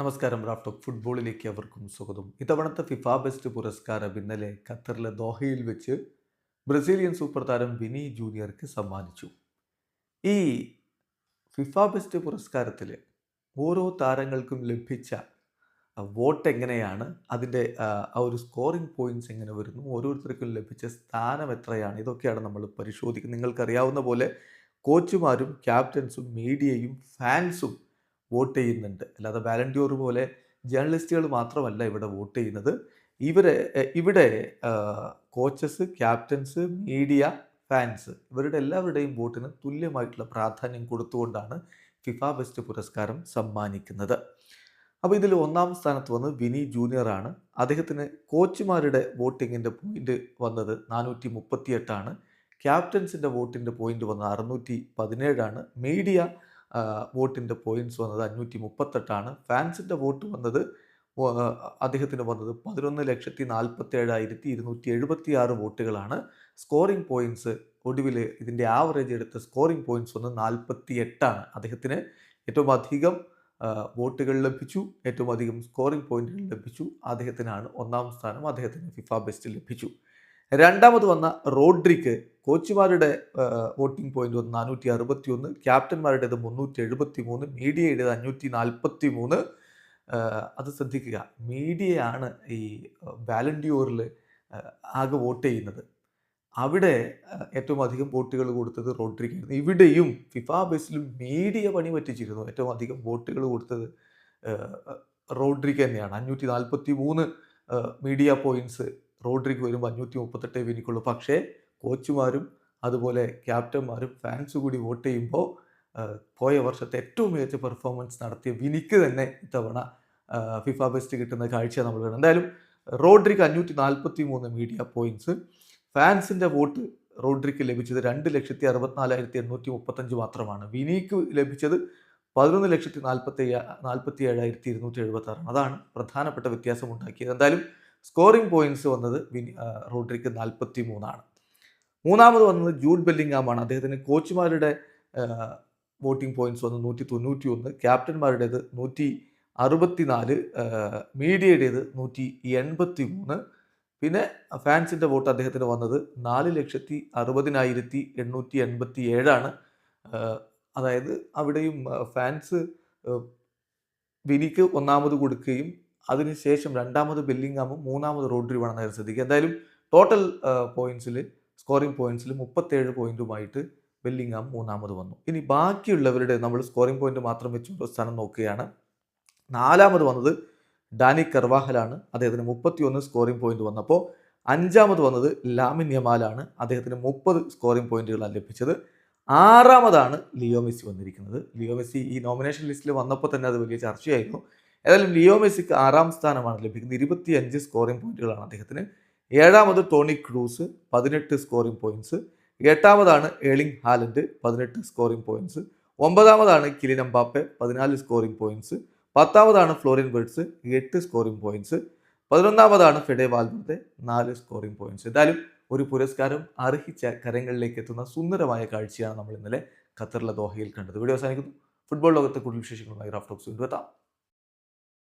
നമസ്കാരം റാഫ്റ്റോക്ക് ഫുട്ബോളിലേക്ക് അവർക്കും സ്വാഗതം. ഇത്തവണത്തെ ഫിഫ ബെസ്റ്റ് പുരസ്കാരം ഇന്നലെ ഖത്തറിലെ ദോഹയിൽ വെച്ച് ബ്രസീലിയൻ സൂപ്പർ താരം വിനി ജൂനിയർക്ക് സമ്മാനിച്ചു. ഈ ഫിഫ ബെസ്റ്റ് പുരസ്കാരത്തിൽ ഓരോ താരങ്ങൾക്കും ലഭിച്ച വോട്ട് എങ്ങനെയാണ്? അതിന്റെ ആ, ഒരു സ്കോറിംഗ് പോയിന്റ്സ് എങ്ങനെ വരുന്നു? ഓരോരുത്തർക്കും ലഭിച്ച സ്ഥാനം എത്രയാണ്? ഇതൊക്കെയാണ് നമ്മൾ പരിശോധിക്കുന്നത്. നിങ്ങൾക്കറിയാവുന്ന പോലെ കോച്ചുമാരും ക്യാപ്റ്റൻസും മീഡിയയും ഫാൻസും വോട്ട് ചെയ്യുന്നുണ്ട്. അല്ലാതെ വാലണ്ടിയർ പോലെ ജേർണലിസ്റ്റുകൾ മാത്രമല്ല ഇവിടെ വോട്ട് ചെയ്യുന്നത്. ഇവരെ ഇവിടെ കോച്ചസ് ക്യാപ്റ്റൻസ് മീഡിയ ഫാൻസ് ഇവരുടെ എല്ലാവരുടെയും വോട്ടിന് തുല്യമായിട്ടുള്ള പ്രാധാന്യം കൊടുത്തുകൊണ്ടാണ് ഫിഫ ബെസ്റ്റ് പുരസ്കാരം സമ്മാനിക്കുന്നത്. അപ്പോൾ ഇതിൽ ഒന്നാം സ്ഥാനത്ത് വന്ന് വിനി ജൂനിയർ ആണ്. അദ്ദേഹത്തിന് കോച്ചുമാരുടെ വോട്ടിങ്ങിന്റെ പോയിന്റ് വന്നത് നാനൂറ്റി മുപ്പത്തിയെട്ടാണ് ക്യാപ്റ്റൻസിന്റെ വോട്ടിന്റെ പോയിന്റ് വന്നത് അറുന്നൂറ്റി പതിനേഴാണ് മീഡിയ വോട്ടിന്റെ പോയിന്റ്സ് വന്നത് അഞ്ഞൂറ്റി മുപ്പത്തെട്ടാണ് ഫാൻസിന്റെ വോട്ട് വന്നത് അദ്ദേഹത്തിന് വന്നത് പതിനൊന്ന് ലക്ഷത്തി നാൽപ്പത്തി ഏഴായിരത്തി ഇരുന്നൂറ്റി എഴുപത്തി ആറ് വോട്ടുകളാണ്. സ്കോറിംഗ് പോയിന്റ്സ് ഒടുവിൽ ഇതിന്റെ ആവറേജ് എടുത്ത സ്കോറിംഗ് പോയിന്റ്സ് വന്ന് നാൽപ്പത്തി എട്ടാണ് അദ്ദേഹത്തിന്. ഏറ്റവും അധികം വോട്ടുകൾ ലഭിച്ചു ഏറ്റവും അധികം സ്കോറിംഗ് പോയിന്റുകൾ ലഭിച്ചു അദ്ദേഹത്തിനാണ്. ഒന്നാം സ്ഥാനം അദ്ദേഹത്തിന് ഫിഫ ബെസ്റ്റ് ലഭിച്ചു. രണ്ടാമത് വന്ന റോഡ്രിക്ക് കോച്ചുമാരുടെ വോട്ടിംഗ് പോയിന്റ് വന്ന് നാനൂറ്റി അറുപത്തി ഒന്ന് ക്യാപ്റ്റന്മാരുടേത് മുന്നൂറ്റി എഴുപത്തി മൂന്ന് മീഡിയയുടേത് അഞ്ഞൂറ്റി നാൽപ്പത്തി മൂന്ന് അത് ശ്രദ്ധിക്കുക മീഡിയയാണ് ഈ വാലണ്ടിയോറിൽ ആകെ വോട്ട് ചെയ്യുന്നത്. അവിടെ ഏറ്റവും അധികം വോട്ടുകൾ കൊടുത്തത് റോഡ്രിക്കായിരുന്നു. ഇവിടെയും ഫിഫ ബേസിലും മീഡിയ പണി പറ്റിച്ചിരുന്നു. ഏറ്റവും അധികം വോട്ടുകൾ കൊടുത്തത് റോഡ്രിക്ക് തന്നെയാണ്. അഞ്ഞൂറ്റി നാൽപ്പത്തി മൂന്ന് മീഡിയ പോയിന്റ്സ് റോഡ്രിക്ക് വരുമ്പോൾ അഞ്ഞൂറ്റി മുപ്പത്തെട്ടേ വിനിക്കുള്ളൂ. പക്ഷേ കോച്ചുമാരും അതുപോലെ ക്യാപ്റ്റന്മാരും ഫാൻസ് കൂടി വോട്ട് ചെയ്യുമ്പോൾ പോയ വർഷത്തെ ഏറ്റവും മികച്ച പെർഫോമൻസ് നടത്തിയ വിനിക്ക് തന്നെ ഇത്തവണ ഫിഫ ബെസ്റ്റ് കിട്ടുന്ന കാഴ്ച നമ്മൾ കാണും എന്തായാലും റോഡ്രിക്ക് അഞ്ഞൂറ്റി നാൽപ്പത്തി മൂന്ന് മീഡിയ പോയിന്റ്സ്. ഫാൻസിന്റെ വോട്ട് റോഡ്രിക്ക് ലഭിച്ചത് രണ്ട് ലക്ഷത്തി അറുപത്തിനാലായിരത്തി എണ്ണൂറ്റി മുപ്പത്തഞ്ച് മാത്രമാണ്. വിനിക്ക് ലഭിച്ചത് പതിനൊന്ന് ലക്ഷത്തി നാൽപ്പത്തി നാൽപ്പത്തി ഏഴായിരത്തി ഇരുന്നൂറ്റി എഴുപത്തി ആറാണ് അതാണ് പ്രധാനപ്പെട്ട വ്യത്യാസം ഉണ്ടാക്കിയത് എന്തായാലും സ്കോറിംഗ് പോയിന്റ്സ് വന്നത് റോഡ്രിക്ക് നാൽപ്പത്തി മൂന്നാണ് മൂന്നാമത് വന്നത് ജൂഡ് ബെല്ലിംഗാമാണ്. അദ്ദേഹത്തിന് കോച്ചുമാരുടെ വോട്ടിംഗ് പോയിന്റ്സ് വന്ന് നൂറ്റി തൊണ്ണൂറ്റി ഒന്ന് ക്യാപ്റ്റന്മാരുടേത് നൂറ്റി അറുപത്തിനാല് മീഡിയയുടേത് നൂറ്റി എൺപത്തി മൂന്ന് പിന്നെ ഫാൻസിന്റെ വോട്ട് അദ്ദേഹത്തിന് വന്നത് നാല് ലക്ഷത്തി അറുപതിനായിരത്തി എണ്ണൂറ്റി എൺപത്തി ഏഴാണ് അതായത് അവിടെയും ഫാൻസ് വിനിക്ക് ഒന്നാമത് കൊടുക്കുകയും അതിനുശേഷം രണ്ടാമത് ബെല്ലിംഗാമും മൂന്നാമത് റോഡ്രിയുമാണ് നേരം ശ്രദ്ധിക്കുക. എന്തായാലും ടോട്ടൽ പോയിന്റ്സിൽ സ്കോറിംഗ് പോയിന്റ്സിൽ മുപ്പത്തേഴ് പോയിന്റുമായിട്ട് ബെല്ലിംഗാം മൂന്നാമത് വന്നു. ഇനി ബാക്കിയുള്ളവരുടെ നമ്മൾ സ്കോറിംഗ് പോയിന്റ് മാത്രം വെച്ച് സ്ഥാനം നോക്കുകയാണ്. നാലാമത് വന്നത് ഡാനി കർവാഹലാണ്. അദ്ദേഹത്തിന് മുപ്പത്തിയൊന്ന് സ്കോറിംഗ് പോയിന്റ് വന്നപ്പോൾ അഞ്ചാമത് വന്നത് ലാമിൻ യമാലാണ്. അദ്ദേഹത്തിന് മുപ്പത് സ്കോറിംഗ് പോയിന്റുകളാണ് ലഭിച്ചത്. ആറാമതാണ് ലിയോ മെസ്സി വന്നിരിക്കുന്നത്. ലിയോ മെസ്സി ഈ നോമിനേഷൻ ലിസ്റ്റിൽ വന്നപ്പോൾ തന്നെ അത് വലിയ ചർച്ചയായിരുന്നു. ഏതായാലും ലിയോ മെസ്സിക്ക് ആറാം സ്ഥാനമാണ് ലഭിക്കുന്നത്. ഇരുപത്തിയഞ്ച് സ്കോറിംഗ് പോയിന്റുകളാണ് അദ്ദേഹത്തിന്. ഏഴാമത് ടോണി ക്രൂസ് പതിനെട്ട് സ്കോറിംഗ് പോയിന്റ്സ് എട്ടാമതാണ് ഏളിംഗ് ഹാലൻഡ് പതിനെട്ട് സ്കോറിംഗ് പോയിന്റ്സ് ഒമ്പതാമതാണ് കിലിൻ എംബാപ്പെ പതിനാല് സ്കോറിംഗ് പോയിന്റ്സ് പത്താമതാണ് ഫ്ലോറിൻ ബേർഡ്സ് എട്ട് സ്കോറിംഗ് പോയിന്റ്സ് പതിനൊന്നാമതാണ് ഫെഡെ വാൽവർത്തെ നാല് സ്കോറിംഗ് പോയിന്റ്സ് എന്തായാലും ഒരു പുരസ്കാരം അർഹിച്ച കരങ്ങളിലേക്ക് എത്തുന്ന സുന്ദരമായ കാഴ്ചയാണ് നമ്മൾ ഇന്നലെ ഖത്തറിലെ ദോഹയിൽ കണ്ടത്. വീഡിയോ അവസാനിക്കുന്നു. ഫുട്ബോൾ ലോകത്തെ കൂടുതൽ വിശേഷങ്ങളുമായി റാഫ്റ്റോക്സ് കൊണ്ടുവെത്താം